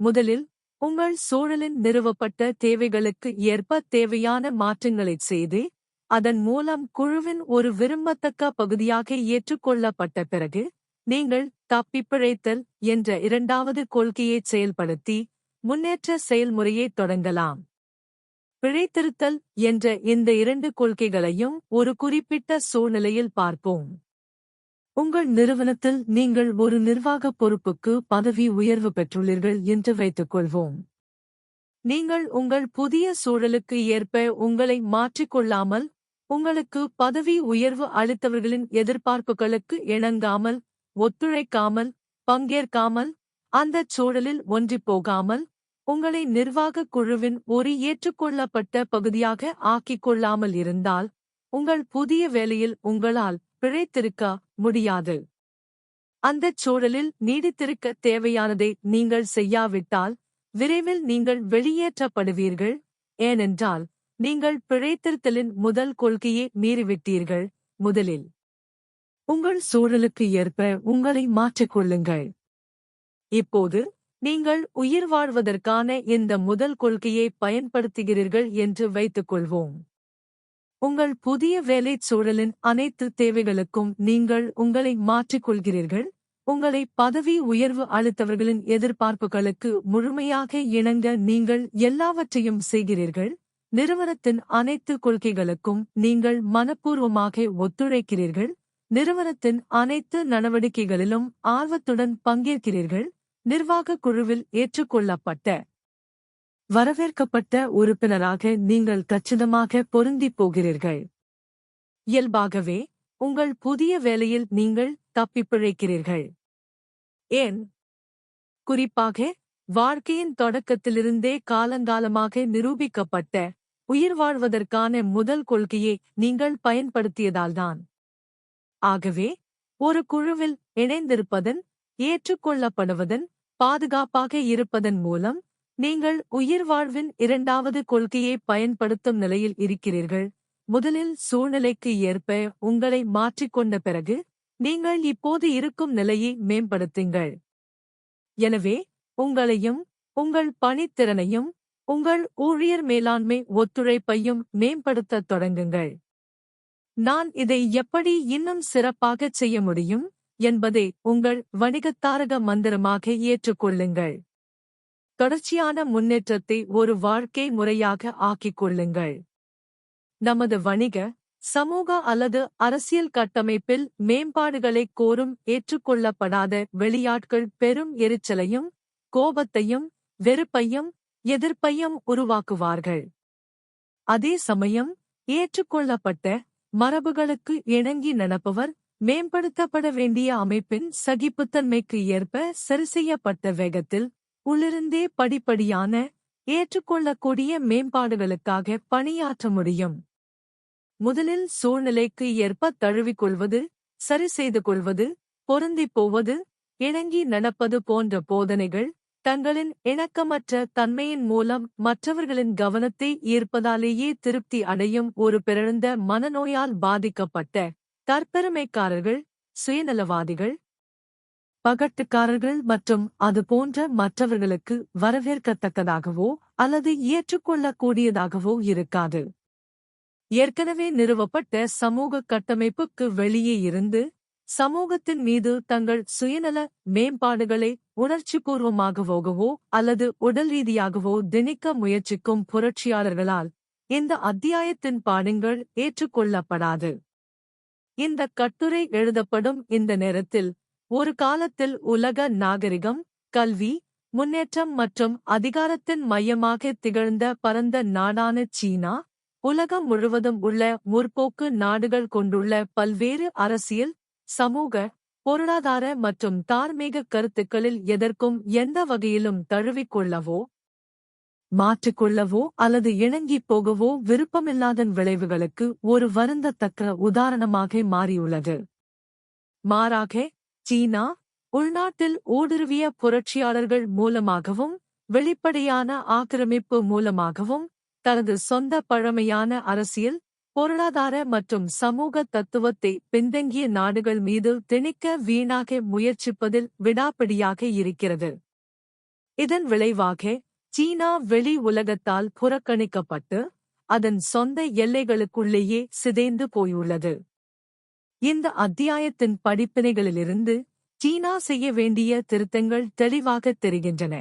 முதலில் உங்கள் சூழலின் நிறுவப்பட்ட தேவைகளுக்கு ஏற்ப தேவையான மாற்றங்களைச் செய்து அதன் மூலம் குழுவின் ஒரு விரும்பத்தக்க பகுதியாக ஏற்றுக்கொள்ளப்பட்ட பிறகு நீங்கள் தப்பிப்பிழைத்தல் என்ற இரண்டாவது கொள்கையைச் செயல்படுத்தி முன்னேற்ற செயல்முறையைத் தொடங்கலாம். பிழைத்திருத்தல் என்ற இந்த இரண்டு கொள்கைகளையும் ஒரு குறிப்பிட்ட சூழ்நிலையில் பார்ப்போம். உங்கள் நிறுவனத்தில் நீங்கள் ஒரு நிர்வாக பொறுப்புக்கு பதவி உயர்வு பெற்றுள்ளீர்கள் என்று வைத்துக் கொள்வோம் நீங்கள் உங்கள் புதிய சூழலுக்கு ஏற்ப உங்களை மாற்றிக்கொள்ளாமல் உங்களுக்கு பதவி உயர்வு அளித்தவர்களின் எதிர்பார்ப்புகளுக்கு இணங்காமல் ஒத்துழைக்காமல் பங்கேற்காமல் அந்தச் சூழலில் ஒன்றிப் போகாமல் உங்களை நிர்வாகக் குழுவின் ஒரு ஏற்றுக்கொள்ளப்பட்ட பகுதியாக ஆக்கிக் கொள்ளாமல் இருந்தால் உங்கள் புதிய வேலையில் உங்களால் பிழைத்திருக்க முடியாது. அந்தச் சூழலில் நீடித்திருக்க தேவையானதை நீங்கள் செய்யாவிட்டால் விரைவில் நீங்கள் வெளியேற்றப்படுவீர்கள். ஏனென்றால் நீங்கள் பிழைத்திருத்தலின் முதல் கொள்கையை மீறிவிட்டீர்கள் முதலில். உங்கள் சூழலுக்கு ஏற்ப உங்களை மாற்றிக்கொள்ளுங்கள் இப்போது நீங்கள் உயிர் வாழ்வதற்கான இந்த முதல் கொள்கையை பயன்படுத்துகிறீர்கள் என்று வைத்துக் கொள்வோம். உங்கள் புதிய வேலைச் சூழலின் அனைத்து தேவைகளுக்கும் நீங்கள் உங்களை மாற்றிக்கொள்கிறீர்கள். உங்களை பதவி உயர்வு அளித்தவர்களின் எதிர்பார்ப்புகளுக்கு முழுமையாக இணங்க நீங்கள் எல்லாவற்றையும் செய்கிறீர்கள். நிறுவனத்தின் அனைத்து கொள்கைகளுக்கும் நீங்கள் மனப்பூர்வமாக ஒத்துழைக்கிறீர்கள். நிறுவனத்தின் அனைத்து நடவடிக்கைகளிலும் ஆர்வத்துடன் பங்கேற்கிறீர்கள். நிர்வாகக் குழுவில் ஏற்றுக்கொள்ளப்பட்ட வரவேற்கப்பட்ட உறுப்பினராக நீங்கள் கச்சிதமாக பொருந்திப் போகிறீர்கள். இயல்பாகவே உங்கள் புதிய வேலையில் நீங்கள் தப்பிப் பிழைக்கிறீர்கள். ஏன்? குறிப்பாக வாழ்க்கையின் தொடக்கத்திலிருந்தே காலங்காலமாக நிரூபிக்கப்பட்ட உயிர் வாழ்வதற்கான முதல் கொள்கையை நீங்கள் பயன்படுத்தியதால்தான். ஆகவே ஒரு குழுவில் இணைந்திருப்பதன் ஏற்றுக்கொள்ளப்படுவதன் பாதுகாப்பாக இருப்பதன் மூலம் நீங்கள் உயிர் வாழ்வின் இரண்டாவது கொள்கையை பயன்படுத்தும் நிலையில் இருக்கிறீர்கள். முதலில் சூழ்நிலைக்கு ஏற்ப உங்களை மாற்றிக்கொண்ட பிறகு நீங்கள் இப்போது இருக்கும் நிலையை மேம்படுத்துங்கள். எனவே உங்களையும் உங்கள் பணித்திறனையும் உங்கள் ஊழியர் மேலாண்மை ஒத்துழைப்பையும் மேம்படுத்தத் தொடங்குங்கள். நான் இதை எப்படி இன்னும் சிறப்பாகச் செய்ய முடியும் என்பதை உங்கள் வணிகத்தாரக மந்திரமாக ஏற்றுக்கொள்ளுங்கள். தொடர்ச்சியான முன்னேற்றத்தை ஒரு வாழ்க்கை முறையாக ஆக்கிக் கொள்ளுங்கள். நமது வணிக சமூக அல்லது அரசியல் கட்டமைப்பில் மேம்பாடுகளைக் கோரும் ஏற்றுக்கொள்ளப்படாத வெளியாட்கள் பெரும் எரிச்சலையும் கோபத்தையும் வெறுப்பையும் எதிர்ப்பையும் உருவாக்குவார்கள். அதே சமயம் ஏற்றுக்கொள்ளப்பட்ட மரபுகளுக்கு இணங்கி நடப்பவர் மேம்படுத்தப்பட வேண்டிய அமைப்பின் சகிப்புத்தன்மைக்கு ஏற்ப சரிசெய்யப்பட்ட வேகத்தில் உள்ளிருந்தே படிப்படியான ஏற்றுக்கொள்ளக்கூடிய மேம்பாடுகளுக்காக பணியாற்ற முடியும். முதலில் சூழ்நிலைக்கு ஏற்ப தழுவிக்கொள்வது சரி செய்து கொள்வது பொருந்திப் போவது இணங்கி நடப்பது போன்ற போதனைகள் தங்களின் இணக்கமற்ற தன்மையின் மூலம் மற்றவர்களின் கவனத்தை ஈர்ப்பதாலேயே திருப்தி அடையும் ஒரு பிறழ்ந்த மனநோயால் பாதிக்கப்பட்ட தற்பெருமைக்காரர்கள் சுயநலவாதிகள் பகட்டுக்காரர்கள் மற்றும் அது போன்ற மற்றவர்களுக்கு வரவேற்கத்தக்கதாகவோ அல்லது ஏற்றுக்கொள்ளக்கூடியதாகவோ இருக்காது. ஏற்கனவே நிறுவப்பட்ட சமூக கட்டமைப்புக்கு வெளியே இருந்து சமூகத்தின் மீது தங்கள் சுயநல மேம்பாடுகளை உணர்ச்சிபூர்வமாகவோகவோ அல்லது உடல் ரீதியாகவோ திணிக்க முயற்சிக்கும் புரட்சியாளர்களால் இந்த அத்தியாயத்தின் பாடங்கள் ஏற்றுக்கொள்ளப்படாது. இந்த கட்டுரை எழுதப்படும் இந்த நேரத்தில் ஒரு காலத்தில் உலக நாகரிகம் கல்வி முன்னேற்றம் மற்றும் அதிகாரத்தின் மையமாக திகழ்ந்த பரந்த நாடான சீனா உலகம் முழுவதும் உள்ள முற்போக்கு நாடுகள் கொண்டுள்ள பல்வேறு அரசியல் சமூக பொருளாதார மற்றும் தார்மீக கருத்துக்களில் எதற்கும் எந்த வகையிலும் தழுவிக்கொள்ளவோ மாற்றிக்கொள்ளவோ அல்லது இணங்கிப் போகவோ விருப்பமில்லாதன் விளைவுகளுக்கு ஒரு வருந்தத்தக்க உதாரணமாக மாறியுள்ளது. மாறாக சீனா உள்நாட்டில் ஊடுருவிய புரட்சியாளர்கள் மூலமாகவும் வெளிப்படையான ஆக்கிரமிப்பு மூலமாகவும் தனது சொந்த பழமையான அரசியல் பொருளாதார மற்றும் சமூக தத்துவத்தை பின்தங்கிய நாடுகள் மீது திணிக்க வீணாக முயற்சிப்பதில் விடாப்பிடியாக இருக்கிறது. இதன் விளைவாக சீனா வெளி உலகத்தால் புறக்கணிக்கப்பட்டு அதன் சொந்த எல்லைகளுக்குள்ளேயே சிதைந்து போயுள்ளது. இந்த அத்தியாயத்தின் படிப்பினைகளிலிருந்து சீனா செய்ய வேண்டிய திருத்தங்கள் தெளிவாக தெரிகின்றன.